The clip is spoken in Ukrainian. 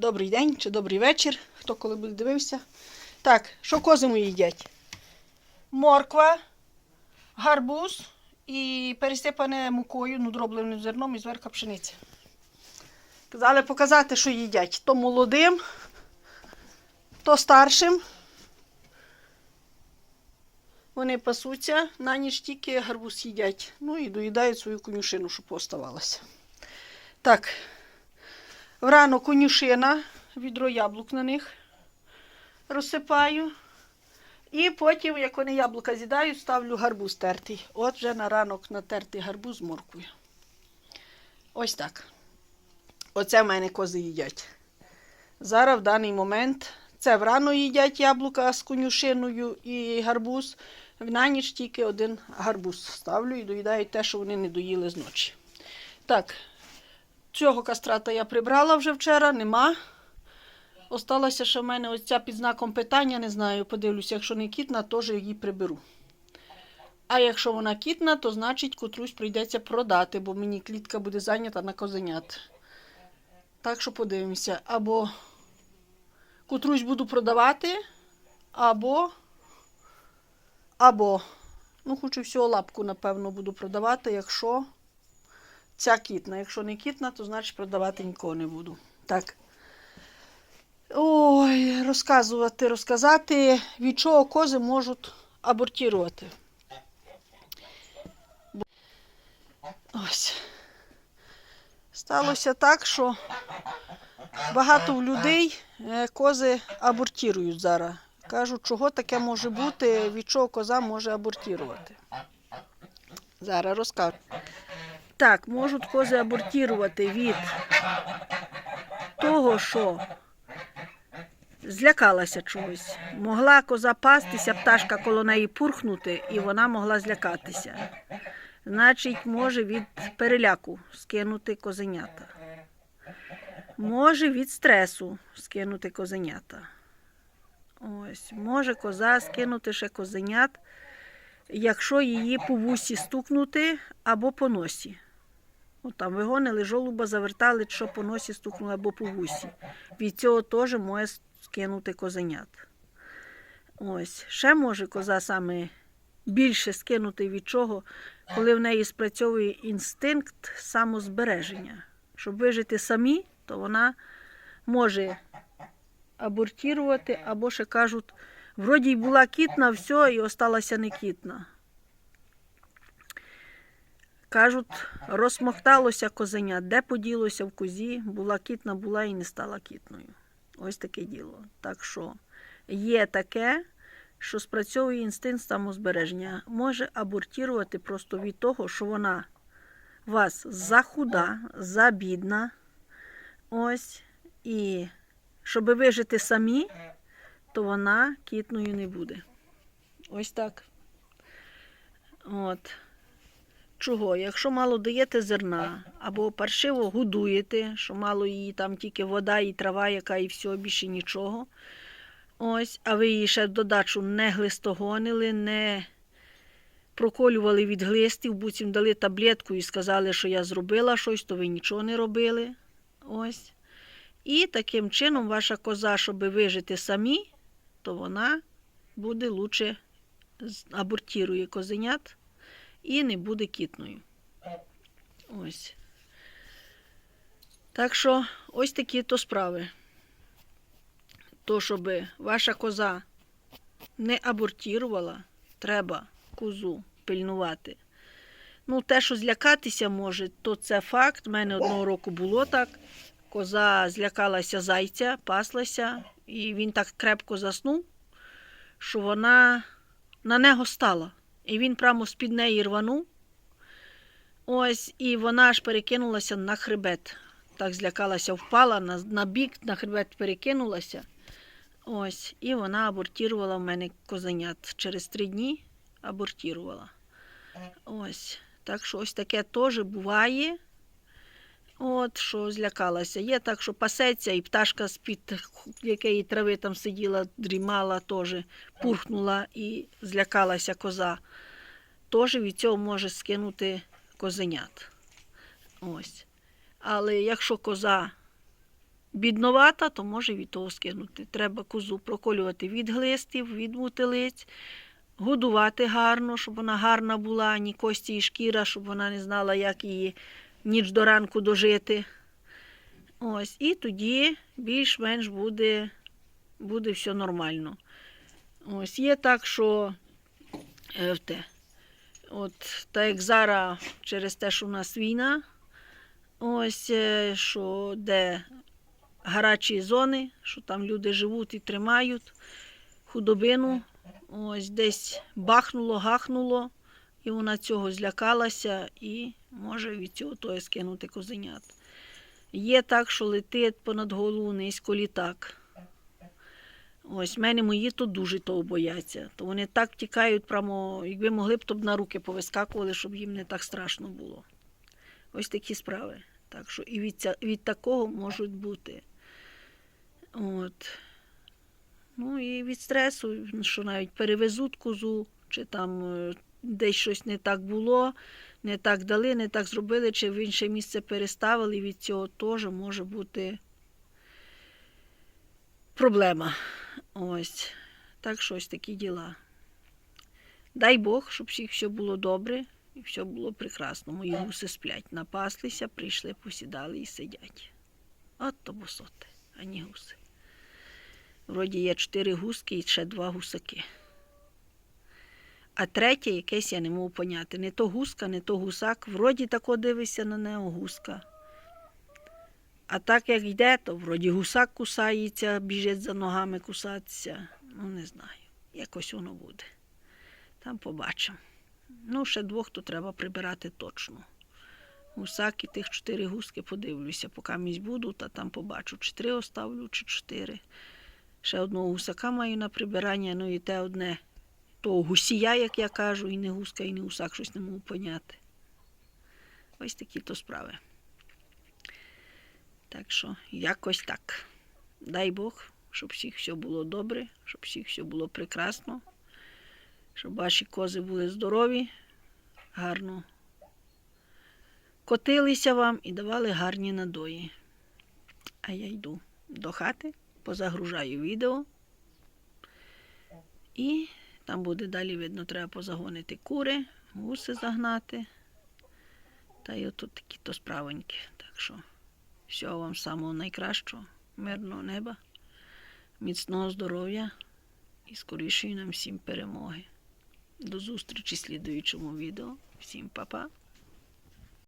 Добрий день чи добрий вечір, хто коли буде дивився. Так, що кози мої їдять? Морква, гарбуз і пересипане мукою, ну, дробленим зерном і зверху пшениця. Казали показати, що їдять. То молодим, то старшим. Вони пасуться, на ніч тільки гарбуз їдять. Ну і доїдають свою конюшину, щоб оставалося. Так, Врано конюшина, відро яблук на них розсипаю. І потім, як вони яблука з'їдають, ставлю гарбуз тертий. От вже на ранок натертий гарбуз з морквою. Ось так. Оце в мене кози їдять. Зараз в даний момент це врано їдять яблука з конюшиною і гарбуз. На ніч тільки один гарбуз ставлю і доїдають те, що вони не доїли зночі. Так, Цього кастрата я прибрала вже вчора, нема. Осталася ще в мене ось ця під знаком питання, не знаю, подивлюся, якщо не кітна, теж її приберу. А якщо вона кітна, то значить котрусь прийдеться продати, бо мені клітка буде зайнята на козенят. Так що подивимося. Або котрусь буду продавати, або, або, ну, хочу всього лапку, напевно, буду продавати, якщо ця кітна. Якщо не кітна, то значить продавати нікого не буду. Так. Ой, розказувати, розказати, від чого кози можуть абортувати. Ось. Сталося так, що багато людей е, кози абортірують зараз. Кажуть, чого таке може бути, від чого коза може абортувати. Зараз розкажу. Так, можуть кози абортувати від того, що злякалася чогось. Могла коза пастися, пташка коло неї пурхнути, і вона могла злякатися. Значить, може від переляку скинути козенята. Може від стресу скинути козенята. Ось, може коза скинути ще козенят, якщо її по вусі стукнути або по носі. От там вигонили, жолуба завертали, що по носі стукнули або по вусі. Від цього теж може скинути козенят. Ось. Ще може коза саме більше скинути від чого, коли в неї спрацьовує інстинкт самозбереження. Щоб вижити самі, то вона може абортувати, або ще кажуть, вроді й була кітна, все, і осталася не кітна. Кажуть, розмокталося козеня, де поділося в козі, була кітна, була і не стала кітною. Ось таке діло. Так що є таке, що спрацьовує інстинкт самозбереження. Може абортувати просто від того, що вона вас захуда, забідна. Ось. І щоб вижити самі, то вона кітною не буде. Ось так. От. Чого? Якщо мало даєте зерна, або паршиво годуєте, що мало її там тільки вода і трава, яка і все, більше нічого. Ось, а ви її ще додачу не глистогонили, не проколювали від глистів, буцім дали таблетку і сказали, що я зробила щось, то ви нічого не робили. Ось. І таким чином ваша коза, щоб вижити самі, то вона буде лучше абортірує козенят і не буде кітною. Ось. Так що ось такі то справи. То, щоб ваша коза не абортірувала, треба козу пильнувати. Ну, те, що злякатися може, то це факт. У мене одного року було так. Коза злякалася зайця, паслася, і він так крепко заснув, що вона на нього стала. І він прямо з-під неї рванув. Ось, і вона аж перекинулася на хребет. Так злякалася, впала на, на бік, на хребет перекинулася. Ось, і вона абортірувала в мене козенят. Через три дні абортірувала. Ось. Так що ось таке теж буває. От, що злякалася. Є так, що пасеться, і пташка з-під якої трави там сиділа, дрімала, теж пурхнула і злякалася коза. Теж від цього може скинути козенят. Ось. Але якщо коза бідновата, то може від того скинути. Треба козу проколювати від глистів, від мотилиць, годувати гарно, щоб вона гарна була, ні кості і шкіра, щоб вона не знала, як її ніч до ранку дожити. Ось, і тоді більш-менш буде, буде все нормально. Ось є так, що е, те. От, так як зараз через те, що у нас війна, ось е, що де гарячі зони, що там люди живуть і тримають худобину, ось десь бахнуло, гахнуло, і вона цього злякалася і може від цього того скинути козенят. Є так, що летить понад голову низько літак. Ось, в мене мої то дуже того бояться. То вони так втікають, прямо, якби могли б, то б на руки повискакували, щоб їм не так страшно було. Ось такі справи. Так що і від, ця, від такого можуть бути. От. Ну і від стресу, що навіть перевезуть козу, чи там е, десь щось не так було, не так дали, не так зробили, чи в інше місце переставили, від цього теж може бути проблема. Ось. Так що ось такі діла. Дай Бог, щоб всіх все було добре і все було прекрасно. Мої гуси сплять, напаслися, прийшли, посідали і сидять. От то босоти, а не гуси. Вроді є чотири гуски і ще два гусаки. А третє якесь я не можу поняти. Не то гуска, не то гусак. Вроді тако дивишся на нього гуска. А так як йде, то вроді гусак кусається, біжить за ногами кусатися. Ну, не знаю. Якось воно буде. Там побачимо. Ну, ще двох то треба прибирати точно. Гусак і тих чотири гуски подивлюся, поки місь буду, та там побачу, чи три оставлю, чи чотири. Ще одного гусака маю на прибирання, ну і те одне. То гусія, як я кажу, і не гуска, і не гусак, щось не можу поняти. Ось такі то справи. Так що, якось так. Дай Бог, щоб всіх все було добре, щоб всіх все було прекрасно, щоб ваші кози були здорові, гарно котилися вам і давали гарні надої. А я йду до хати, позагружаю відео. І там буде далі видно, треба позагонити кури, гуси загнати. Та й отут такі то справоньки. Так що всього вам самого найкращого, мирного неба, міцного здоров'я і скорішої нам всім перемоги. До зустрічі в слідуючому відео. Всім па-па.